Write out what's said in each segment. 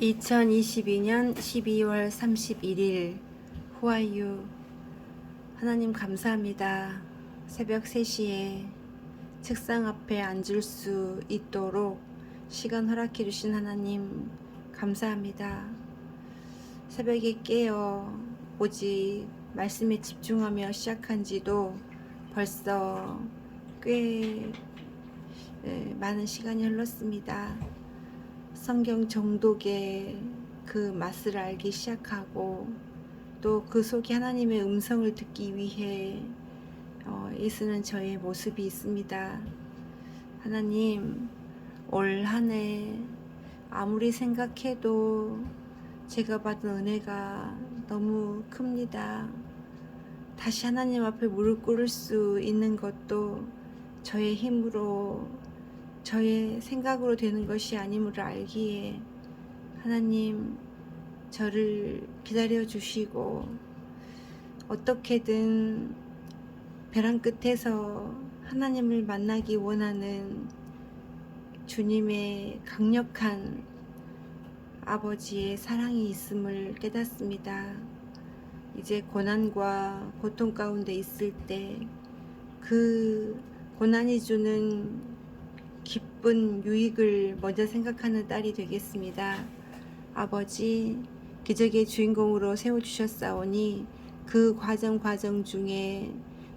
2022년 12월 31일 후아유 하나님 감사합니다. 새벽 3시에 책상 앞에 앉을 수 있도록 시간 허락해 주신 하나님 감사합니다. 새벽에 깨어 오직 말씀에 집중하며 시작한 지도 벌써 꽤 예, 많은 시간이 흘렀습니다. 성경 정독의 그 맛을 알기 시작하고 또 그 속에 하나님의 음성을 듣기 위해 어, 애쓰는 저의 모습이 있습니다. 하나님, 올 한 해 아무리 생각해도 제가 받은 은혜가 너무 큽니다. 다시 하나님 앞에 무릎 꿇을 수 있는 것도 저의 힘으로 저의 생각으로 되는 것이 아님을 알기에 하나님 저를 기다려 주시고 어떻게든 벼랑 끝에서 하나님을 만나기 원하는 주님의 강력한 아버지의 사랑이 있음을 깨닫습니다. 이제 고난과 고통 가운데 있을 때 그 고난이 주는 기쁜 유익을 먼저 생각하는 딸이 되겠습니다. 아버지, 기적의 주인공으로 세워주셨사오니 그 과정 과정 중에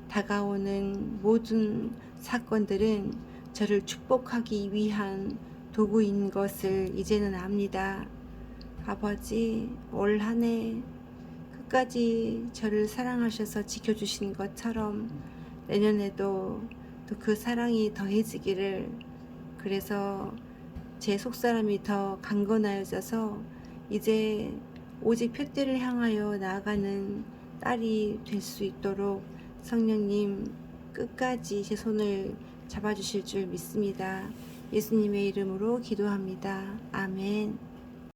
다가오는 모든 사건들은 저를 축복하기 위한 도구인 것을 이제는 압니다. 아버지, 올 한 해 끝까지 저를 사랑하셔서 지켜주신 것처럼 내년에도 또 그 사랑이 더해지기를 그래서 제 속사람이 더 강건하여져서 이제 오직 표대를 향하여 나아가는 딸이 될 수 있도록 성령님 끝까지 제 손을 잡아주실 줄 믿습니다. 예수님의 이름으로 기도합니다. 아멘.